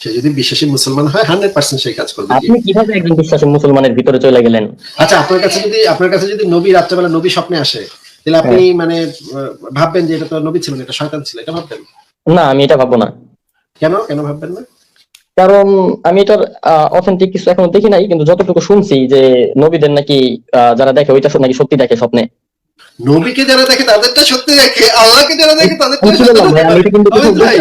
সে যদি বিশ্বাসী মুসলমান হয় হান্ড্রেড পার্সেন্ট সেই কাজ করবে। আপনি কীভাবে একজন বিশ্বাসী মুসলমানের ভিতরে চলে গেলেন? আচ্ছা আপনার কাছে যদি আপনার কাছে যদি নবী রাত্রেবেলা নবী স্বপ্নে আসে তাহলে আপনি মানে আহ, ভাববেন যে এটা তো নবী ছিল না এটা শয়তান ছিল এটা ভাববেন? না আমি এটা ভাববো না। কেন? কেন ভাববেন না? কারণ আমি এটার অথেন্টিক কিছু এখনও দেখি নাই কিন্তু যতটুকু শুনছি যে নবীদের নাকি আহ, যারা দেখে ওইটা নাকি সত্যি দেখে স্বপ্নে নবীকে যারা দেখে তাদেরটা সত্যি দেখে আল্লাহকে যারা দেখে তাদেরটা সত্যি বললাম ভাই আমি এটা কিন্তু দেখে।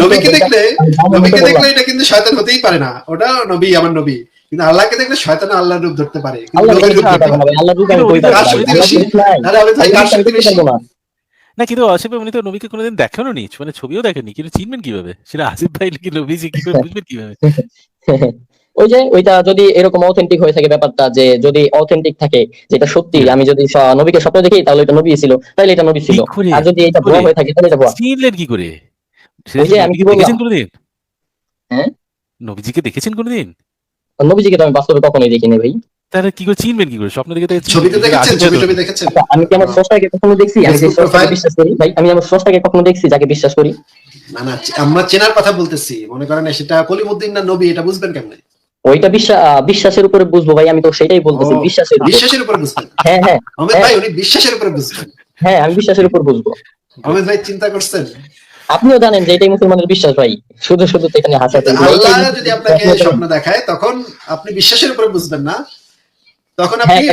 নবীকে দেখলে নবীকে দেখলে এটা শয়তান হতেই পারে না। ওটা নবী আমার নবী। কিন্তু আল্লাহকে দেখলে শয়তান আল্লাহর রূপ ধরতে পারে। না। কিন্তু আসিফ উনি তো নবীকে কোনোদিন দেখানো নি? মানে ছবিও দেখেনি কিন্তু চিনবেন কীভাবে? সেটা আসিফ ভাই নাকি নবী যে কি বুঝবেন কীভাবে? <laughs> ওই যে ওইটা যদি এরকম অথেন্টিক হয়ে থাকে ব্যাপারটা যে যদি অথেন্টিক থাকে যেটা সত্যি আমি যদি নবীকে স্বপ্ন দেখি তাহলে এটা নবী ছিল। তাহলে এটা নবী ছিল। আর যদি এটা কি ভুয়া হয়ে থাকে তাহলে এটা ভুয়া। চিনলেন কি করে? ওই যে আমি কি বললাম? হ্যাঁ? নবীজিকে দেখেছেন কোনোদিন? নবীজিকে তো আমি বাস্তবে কখনোই দেখিনি ভাই। তাহলে কি করে চিনবেন কি করে? স্বপ্ন দেখে ছবিতে দেখেছেন ছবি টবি দেখেছেন? আচ্ছা, আমি কি আমার স্রষ্টাকে কখনো দেখছি? আমি? বিশ্বাস করি? ভাই আমি আমার স্রষ্টাকে কখনো দেখছি যাকে বিশ্বাস করি? না না আমরা চেনার কথা বলতেছি। মনে করেন সেটা কলিমুদ্দিন না নবী এটা বুঝবেন কেমনে? ওইটা বিশ্বাস বিশ্বাসের উপরে বুঝব ভাই আমি তো সেটাই বলতেছি বিশ্বাসের উপর। বিশ্বাসের উপরে বুঝবেন? হ্যাঁ হ্যাঁ। ভাই উনি বিশ্বাসের উপরে বুঝবেন। হ্যাঁ আমি বিশ্বাসের উপর বুঝব। অমিত ভাই চিন্তা করছেন? আপনিও জানেন যে এটাই মুসলমানের বিশ্বাস ভাই। শুধু শুধু এখানে হাসা আল্লাহ যদি আপনাকে স্বপ্ন দেখায় তখন আপনি বিশ্বাসের উপরে বুঝবেন না। তখন আপনি হ্যাঁ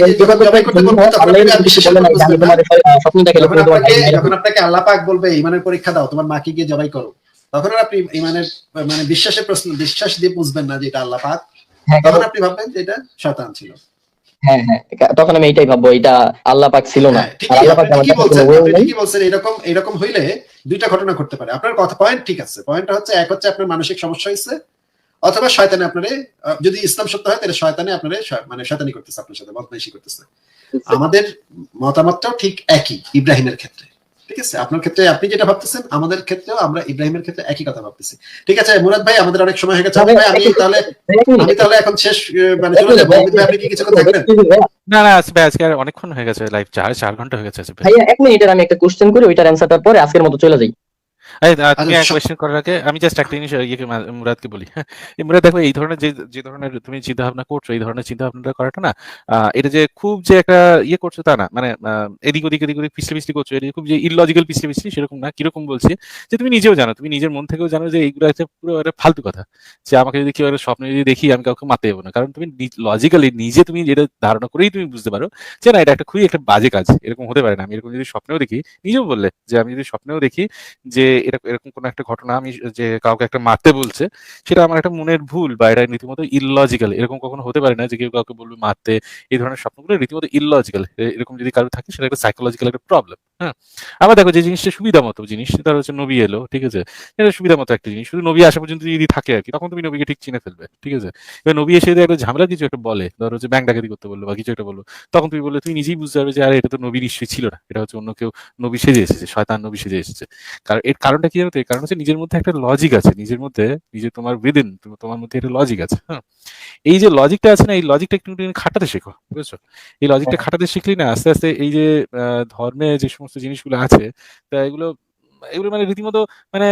যখন আপনাকে ভাই আল্লাহ পাক বলবে ইমানের পরীক্ষা দাও তোমার মাকে গিয়ে জবাই করো। তখন আপনি ইমানের মানে বিশ্বাসের প্রশ্ন বিশ্বাস দিয়ে বুঝবেন না যে এটা আল্লাহ পাক। হ্যাঁ, তখন আপনি ভাববেন যে এটা শতান ছিল। হ্যাঁ হ্যাঁ তখন আমি এটাই ভাববো এটা আল্লাহ পাক ছিল না। হ্যাঁ, আল্লাহ পাক বলছেন এরকম এরকম হইলে দুইটা ঘটনা ঘটতে পারে। আপনার কথা পয়েন্ট ঠিক আছে। পয়েন্টটা হচ্ছে এক হচ্ছে আপনার মানসিক সমস্যা হয়েছে অথবা শয়তানে আপনারে যদি ইসলাম সত্য হয় তাহলে শয়তানে আপনারে মানে শয়তানি করতেছে আপনার সাথে বদমাইশি করতেছে। আমাদের মতামতটাও ঠিক একই ইব্রাহিমের ক্ষেত্রে। ঠিক আছে? আপনার ক্ষেত্রে আপনি যেটা ভাবতেছেন আমাদের ক্ষেত্রেও আমরা ইব্রাহিমের ক্ষেত্রে একই কথা ভাবতেছি। ঠিক আছে মুরাদ ভাই আমাদের অনেক সময় হয়ে গেছে। ভাই আমি তাহলে আমি তাহলে এখন শেষ মানে চলে যাব আপনি কি কিছুক্ষণ থাকবেন না না ভাই আজকে আর অনেকক্ষণ হয়ে গেছে লাইভ চার চার ঘণ্টা হয়ে গেছে ভাই। ভাইয়া এক মিনিট আমি একটা কোশ্চেন করি ওইটার অ্যান্সারটার পরে আজকের মতো চলে যাই। তুমি আচ্ছা, এক কোয়েশ্চেন করার আগে আমি জাস্ট একটা জিনিস ইয়েকে মুরাদকে বলি। মুরাদ দেখো এই ধরনের যে যে ধরনের তুমি চিন্তা ভাবনা করছ এই ধরনের চিন্তা ভাবনাটা করাটা না এটা যে খুব যে একটা ইয়ে করছ তা না মানে এদিক ওদিক এদিক ওদিক পিছলে পিছলি করছ এটা খুব যে ইললজিক্যাল পিছলে পিছলি সেরকম না কীরকম বলছি যে তুমি নিজেও জানো তুমি নিজের মন থেকেও জানো যে এইগুলো একটা পুরো একটা ফালতু কথা যে আমাকে যদি কেউ একটা স্বপ্নে যদি দেখি আমি কাউকে মারতে যাব না। কারণ তুমি লজিক্যালি নিজে তুমি যেটা ধারণা করেই তুমি বুঝতে পারো যে না এটা একটা খুবই একটা বাজে কাজ এরকম হতে পারে না। আমি এরকম যদি স্বপ্নেও দেখি নিজেও বললে যে আমি যদি স্বপ্নেও দেখি যে এরকম কোনো একটা ঘটনা আমি যে কাউকে একটা মারতে বলছে, সেটা আমার একটা মনের ভুল বা এটা রীতিমতো ইললজিক্যাল এরকম কখনো হতে পারে না যে কেউ কাউকে বলবে মারতে, এই ধরনের স্বপ্নগুলো রীতিমতো ইললজিক্যাল এরকম যদি কারও থাকে সেটা একটা সাইকোলজিক্যাল একটা প্রবলেম হ্যাঁ? আবার দেখো যে জিনিসটা সুবিধা মতো জিনিস সেটা হচ্ছে নবী এলো, ঠিক আছে? এটা সুবিধা মতো একটা জিনিস, শুধু নবী আসা পর্যন্ত যদি থাকে আর কি, তখন তুমি নবীকে ঠিক চিনে ফেলবে, ঠিক আছে? এবার নবী এসে যদি একটা ঝামেলা কিছু একটা বলে, ধরো হচ্ছে ব্যাংক ডাকাতি করতে বলল বা কিছু একটা বলল, তখন তুমি বললে, তুমি নিজেই বুঝতে পারবে যে আরে এটা তো নবী নিশ্চয়ই ছিল না, এটা হচ্ছে অন্য কেউ নবী সেজে এসেছে, শয়তান নবী সেজে এসেছে। কারণ এর কারণটা কি জানো তো কারণ হচ্ছে নিজের মধ্যে একটা লজিক আছে। নিজের মধ্যে নিজে তোমার উইদিন তোমার মধ্যে একটা লজিক আছে হ্যাঁ? এই যে লজিকটা আছে না এই লজিকটা একটু একটু খাটাতে শেখো বুঝছ? এই লজিকটা খাটাতে শিখলি না আস্তে আস্তে এই যে আহ, ধর্মে যে সমস্ত জিনিসগুলো আছে তা এগুলো এগুলো মানে রীতিমতো মানে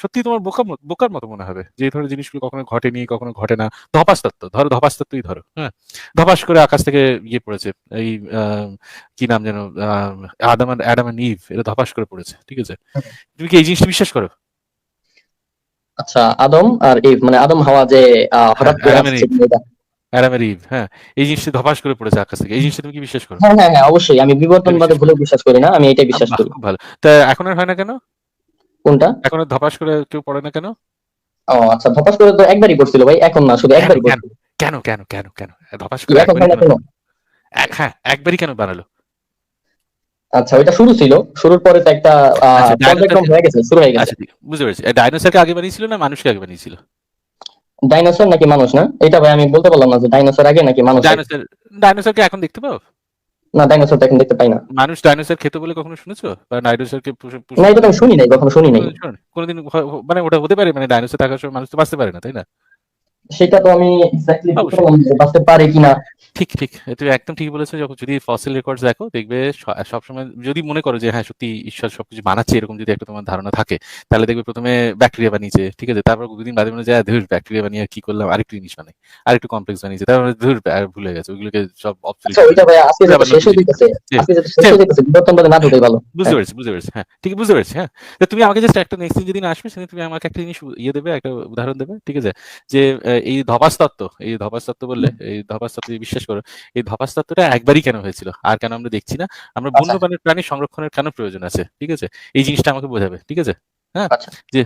সত্যি তোমার বোকা বোকার মতো মনে হবে। যে ধরনের জিনিসগুলো কখনো ঘটেনি কখনো ঘটে না। ধপাস তত্ত্ব ধরো ধপাস তত্ত্বই ধরো হ্যাঁ? ধপাস করে আকাশ থেকে ইয়ে পড়েছে এই আহ, কি নাম যেন আদাম অ্যাডাম অ্যান্ড ইভ এটা ধপাস করে পড়েছে ঠিক আছে? তুমি কি এই জিনিসটা বিশ্বাস করো? আচ্ছা আদম আর ইভ মানে আদম হাওয়া যে হঠাৎ করে আদম and আসছে এটা। অ্যাডাম অ্যান্ড ইভ হ্যাঁ। এই জিনিসটা ধপাস করে পড়েছে আকাশ থেকে। এই জিনিসটা তুমি কি বিশ্বাস করো? হ্যাঁ হ্যাঁ হ্যাঁ অবশ্যই। আমি বিবর্তনবাদে ভুলেও বিশ্বাস করি না। আমি এটাই বিশ্বাস করি। খুব ভালো। তা এখন আর হয় না কেন? কোনটা? এখন আর ধপাস করে কেউ পড়ে না কেন? ও আচ্ছা ধপাস করে তো একবারই পড়ছিল ভাই। এখন না শুধু একবারই? পড়ছিল। কেন কেন কেন কেন? ধপাস করে হয় এক- হ্যাঁ একবারই কেন বানালো? আচ্ছা ওইটা শুরু ছিল। শুরুর পরে তো একটা আচ্ছা, পর্যায়ক্রম হয়ে গেছে শুরু হয়ে গেছে। আচ্ছা বুঝতে পেরেছি। ডাইনোসরকে আগে বানিয়েছিল না মানুষকে আগে বানিয়েছিল? ডাইনোসর নাকি মানুষ না? এটা ভাই আমি বলতে পারলাম না যে ডাইনোসর আগে নাকি মানুষ? ডাইনোসর ডাইনোসর কি এখন দেখতে পাও? না ডাইনোসর তো এখন দেখতে পাই না। মানুষ ডাইনোসর খেতে বলে কখনো শুনেছো? বা ডাইনোসরকে পুষে- পুষে- না এটা তো শুনি নাই কখনো শুনি নাই। কোনদিন মানে ওটা হতে পারে মানে ডাইনোসর থাকার সময় মানুষ তো বাঁচতে পারে না তাই না? সেটা তো আমি এক্স্যাক্টলি। বাঁচতে পারে কিনা। ঠিক ঠিক। তুমি একদম ঠিক বলেছ যখন যদি ফসিল রেকর্ডস দেখো দেখবে সবসময় যদি মনে করো যে হ্যাঁ সত্যি ঈশ্বর সবকিছু বানাচ্ছে এরকম যদি একটা তোমার ধারণা থাকে তাহলে দেখবে প্রথমে ব্যাকটেরিয়া বানিয়েছে ঠিক আছে? তারপর দুদিন বাদে মনে যায় ধুর ব্যাকটেরিয়া বানিয়ে কি করলাম? আরেকটু জিনিস বানাই আরেকটু কমপ্লেক্স বানিয়েছে। তারপরে ধুর ভুলে গেছে। ওইগুলোকে সব আচ্ছা শেষ হয়ে বুঝতে পেরেছি বুঝতে পেরেছি। হ্যাঁ ঠিক বুঝতে পেরেছি হ্যাঁ। তুমি আমাকে জাস্ট একটা নেক্সট দিন যেদিন আসবে সেদিন তুমি আমাকে একটা জিনিস ইয়ে দেবে একটা উদাহরণ দেবে ঠিক আছে? যে এই ধপাস তত্ত্ব এই ধপাস তত্ত্ব বললে এই ধপাস তত্ত্ব বিশ্বাস করো এই ধপাস তত্ত্বটা একবারই কেন হয়েছিল? আর কেন আমরা দেখছি না? আমরা আচ্ছা। বন্যপ্রাণীর প্রাণী সংরক্ষণের কেন প্রয়োজন আছে? ঠিক আছে? এই জিনিসটা আমাকে বোঝাবে ঠিক আছে? হ্যাঁ? আচ্ছা। যে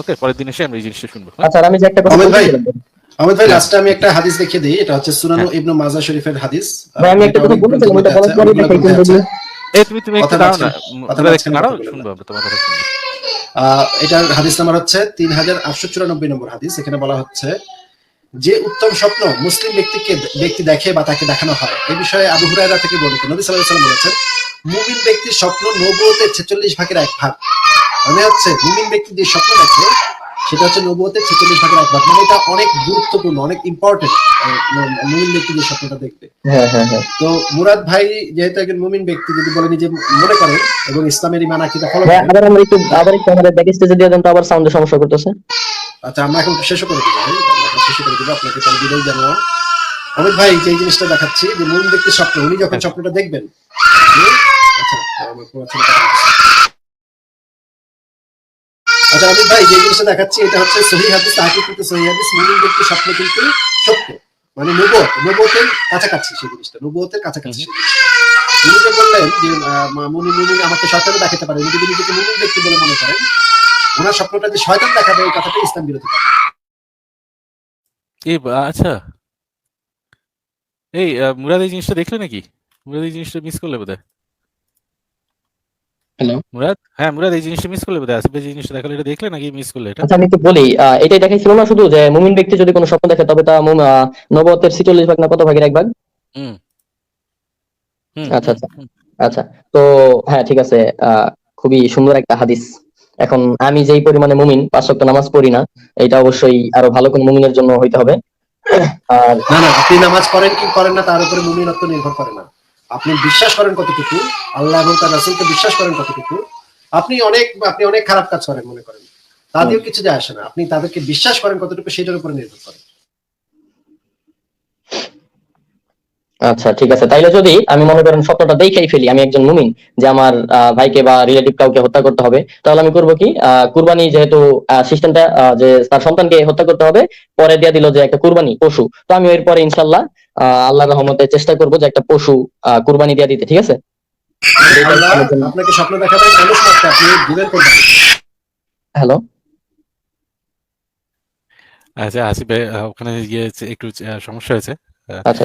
ওকে পরের দিন এসে আমরা এই জিনিসটা শুনব হ্যাঁ? আচ্ছা আমি যে একটা কথা ভাই, বলছিলাম আহমেদ ভাই লাস্টে আমি একটা হাদিস দেখিয়ে দিই এটা হচ্ছে সুনানু ইবনু মাজা শরীফের হাদিস। ভাই আমি একটা কথা বলছিলাম বলার পরে তুমি তুমি একটু দাঁড়াও না। শুনব আমরা তোমার কথা শুনব। আহ, এটার হাদিস নাম্বার হচ্ছে তিন হাজার আটশো চুরানব্বই নম্বর হাদিস। এখানে বলা হচ্ছে, যে উত্তম স্বপ্ন মুসলিম ব্যক্তিকে, ব্যক্তি দেখে বা তাকে দেখানো হয়, এ বিষয়ে আবু হুরায়রা থেকে বর্ণিত। নবী সাল্লাল্লাহু আলাইহি ওয়াসাল্লাম বলেছেন, মুমিন ব্যক্তির স্বপ্ন নবুয়তের ছেচল্লিশ ভাগের এক ভাগ। মানে হচ্ছে, মুমিন ব্যক্তি যে স্বপ্ন দেখে সেটা হচ্ছে নবুয়তের ছেচল্লিশ ভাগের এক ভাগ। মানে এটা অনেক গুরুত্বপূর্ণ অনেক ইম্পর্টেন্ট মুমিন ব্যক্তি যে স্বপ্নটা দেখবে। হ্যাঁ হ্যাঁ হ্যাঁ। তো মুরাদ ভাই যেহেতু একজন মুমিন ব্যক্তি যদি বলে নিজে মনে করেন এবং ইসলামের ইমান আকিদা ফলো ভাই আবার আমরা একটু আবার একটু আমাদের ব্যাক স্টেজে দিয়ে দেন তো আবার সাউন্ডের সমস্যা করতেছে। আচ্ছা আমরা এখন শেষ করে দিব ভাই। শেষ করে দিব আপনাকে তাহলে বিদায় জানাও। অমিত ভাই যে জিনিসটা দেখাচ্ছি যে মূল ব্যক্তির স্বপ্ন উনি যখন স্বপ্নটা দেখবেন আচ্ছা আমার কথা বলছে। আচ্ছা অমিত ভাই যে জিনিসটা দেখাচ্ছি, এটা হচ্ছে সহি হাদিস তাহকিকৃত সহি হাদিস মুমিন ব্যক্তির স্বপ্ন কিন্তু সত্য। মানে নবুয়ত নবুয়তের কাছাকাছি সেই জিনিসটা নবুয়তের কাছাকাছি সেই জিনিসটা। বললেন যে মুনি মুনি আমাকে শয়তানও দেখাতে পারে যদি নিজেকে মুমিন ব্যক্তি বলে মনে করেন, ওনার স্বপ্নটা যে শয়তান দেখাবে, এই কথাটা ইসলাম বিরোধী কথা। এই আচ্ছা। এই মুরাদ এই জিনিসটা দেখলে নাকি? মুরাদ এই জিনিসটা মিস করলে বোধহয়। হ্যালো মুরাদ? হ্যাঁ মুরাদ এই জিনিসটা মিস করলে বোধহয় আসিফ ভাই জিনিসটা দেখালে এটা দেখলে নাকি মিস করলে এটা? আচ্ছা আমি একটু বলি এটাই দেখাইছিল না শুধু যে মুমিন ব্যক্তি যদি কোনো স্বপ্ন দেখে তবে তা নবতের ছিচল্লিশ ভাগ না কত ভাগের এক ভাগ? হুম। হুম, আচ্ছা, আচ্ছা। আচ্ছা তো হ্যাঁ ঠিক আছে আহ, খুবই সুন্দর একটা হাদিস। এখন আমি যেই পরিমাণে মুমিন পাঁচ ওয়াক্ত নামাজ পড়ি না এটা অবশ্যই আরও ভালো কোন মুমিনের জন্য হইতে হবে। আর না না আপনি নামাজ পড়েন কি করেন না তার উপরে মুমিনত্ব নির্ভর করে না। আপনি বিশ্বাস করেন কতটুকু? আল্লাহ এবং তার রাসুলকে বিশ্বাস করেন কতটুকু? আপনি অনেক আপনি অনেক খারাপ কাজ করেন মনে করেন। তাদেরও কিছু যায় আসে না। আপনি তাদেরকে বিশ্বাস করেন কতটুকু সেটার উপরে নির্ভর করে। আচ্ছা ঠিক আছে। তাইলে যদি আমি মনে করেন স্বপ্নটা দেখেই ফেলি আমি একজন মুমিন যে আমার ভাইকে বা রিলেটিভ কাউকে হত্যা করতে হবে তাহলে আমি করব কি? কুরবানি যেহেতু সিস্টেমটা যে তার সন্তানকে হত্যা করতে হবে পরে দিয়ে দিল যে একটা কুরবানি পশু। তো আমি এরপরে ইনশাল্লাহ আহ, আল্লাহর রহমতে চেষ্টা করব যে একটা পশু আহ, কুরবানি দিয়ে দিতে ঠিক আছে? আল্লাহ। আপনাকে স্বপ্ন আপনি করবেন। হ্যালো? আচ্ছা আসিফ ভাই ওখানে গিয়ে একটু সমস্যা হয়েছে।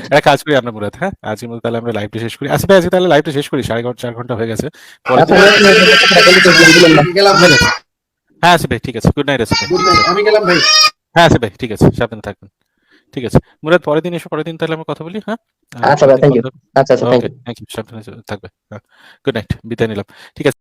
একটা কাজ করি আমরা মুরাদ হ্যাঁ? আজকের মতো তাহলে আমরা লাইভটা শেষ করি। ভাই আজকে তাহলে লাইভটা শেষ করি। সাড়ে ঘণ্টা চার ঘণ্টা হয়ে গেছে। আচ্ছা আপনার ভাই হ্যাঁ আসিফ ভাই ঠিক আছে। গুড নাইট নাইট আমি গেলাম ভাই। হ্যাঁ আসিফ ভাই ঠিক আছে। সাবধানে থাকবেন। ঠিক আছে। মুরাদ পরের দিন এসে পরের দিন তাহলে আমরা কথা বলি হ্যাঁ? আচ্ছা ভাই, thank you. আচ্ছা আচ্ছা থ্যাংক থ্যাংক ইউ সাবধানে থাকবে। গুড নাইট বিদায় নিলাম। ঠিক আছে।